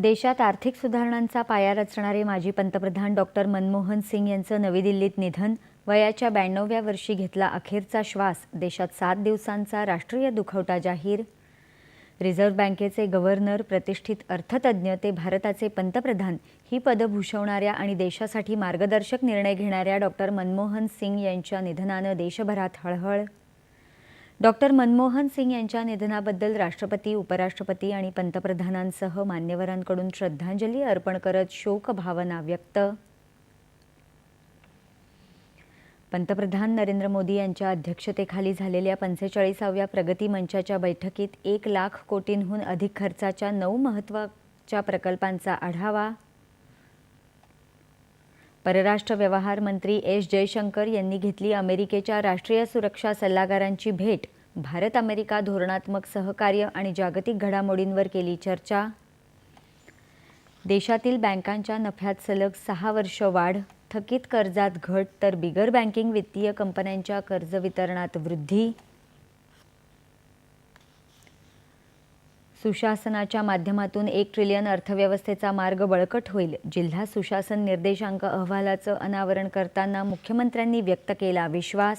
देशात आर्थिक सुधारणांचा पाया रचणारे माजी पंतप्रधान डॉक्टर मनमोहन सिंग यांचं नवी दिल्लीत निधन वयाच्या ब्याण्णव्या वर्षी घेतला अखेरचा श्वास देशात सात दिवसांचा राष्ट्रीय दुखवटा जाहीर. रिझर्व्ह बँकेचे गव्हर्नर प्रतिष्ठित अर्थतज्ज्ञ ते भारताचे पंतप्रधान ही पदं भूषवणाऱ्या आणि देशासाठी मार्गदर्शक निर्णय घेणाऱ्या डॉक्टर मनमोहन सिंग यांच्या निधनानं देशभरात हळहळ. डॉक्टर मनमोहन सिंग यांच्या निधनाबद्दल राष्ट्रपती उपराष्ट्रपती आणि पंतप्रधानांसह मान्यवरांकडून श्रद्धांजली अर्पण करत शोकभावना व्यक्त. पंतप्रधान नरेंद्र मोदी यांच्या अध्यक्षतेखाली झालेल्या पंचेचाळीसाव्या प्रगती मंचाच्या बैठकीत एक लाख कोटींहून अधिक खर्चाच्या नऊ महत्त्वाच्या प्रकल्पांचा आढावा परराष्ट्र व्यवहार मंत्री एस जयशंकर यांनी घेतली अमेरिकेच्या राष्ट्रीय सुरक्षा सल्लागारांची भेट. भारत अमेरिका धोरणात्मक सहकार्य आणि जागतिक घडामोडींवर केली चर्चा. देशातील बँकांच्या नफ्यात सलग सहा वर्ष वाढ थकीत कर्जात घट तर बिगर बँकिंग वित्तीय कंपन्यांच्या कर्ज वितरणात वृद्धी. सुशासनाच्या माध्यमातून एक ट्रिलियन अर्थव्यवस्थेचा मार्ग बळकट होईल. जिल्हा सुशासन निर्देशांक अहवालाचं अनावरण करताना मुख्यमंत्र्यांनी व्यक्त केला विश्वास.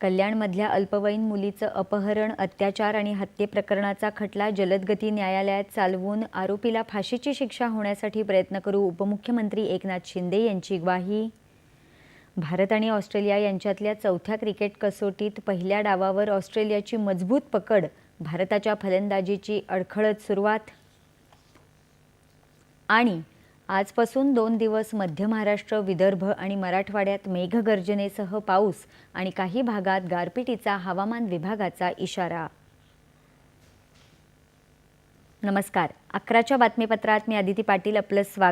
कल्याणमधल्या अल्पवयीन मुलीचं अपहरण अत्याचार आणि हत्येप्रकरणाचा खटला जलदगती न्यायालयात चालवून आरोपीला फाशीची शिक्षा होण्यासाठी प्रयत्न करू उपमुख्यमंत्री एकनाथ शिंदे यांची ग्वाही. भारत आणि ऑस्ट्रेलिया यांच्यातल्या चौथ्या क्रिकेट कसोटीत पहिल्या डावावर ऑस्ट्रेलियाची मजबूत पकड भारताच्या फलंदाजीची अडखळत सुरुवात. आणि आजपासून दोन दिवस मध्य महाराष्ट्र विदर्भ आणि मराठवाड्यात मेघगर्जनेसह पाऊस आणि काही भागात गारपिटीचा हवामान विभागाचा इशारा. नमस्कार. अकराच्या बातमीपत्रात मी आदिती पाटील आपलं स्वागत.